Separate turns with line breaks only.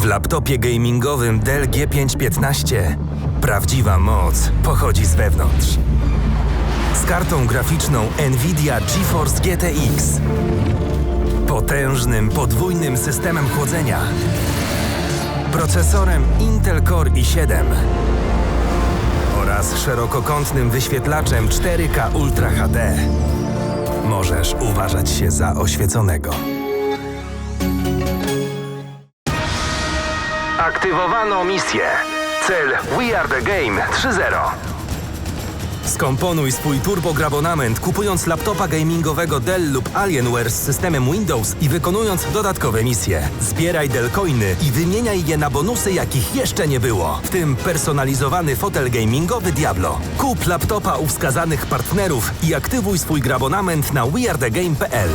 W laptopie gamingowym Dell G515 prawdziwa moc pochodzi z wewnątrz. Z kartą graficzną Nvidia GeForce GTX. Potężnym, podwójnym systemem chłodzenia. Procesorem Intel Core i7 oraz szerokokątnym wyświetlaczem 4K Ultra HD. Możesz uważać się za oświeconego. Aktywowano misję. Cel We Are The Game 3.0. Skomponuj swój turbograbonament kupując laptopa gamingowego Dell lub Alienware z systemem Windows i wykonując dodatkowe misje. Zbieraj Dellcoiny i wymieniaj je na bonusy, jakich jeszcze nie było. W tym personalizowany fotel gamingowy Diablo. Kup laptopa u wskazanych partnerów i aktywuj swój grabonament na wearethegame.pl.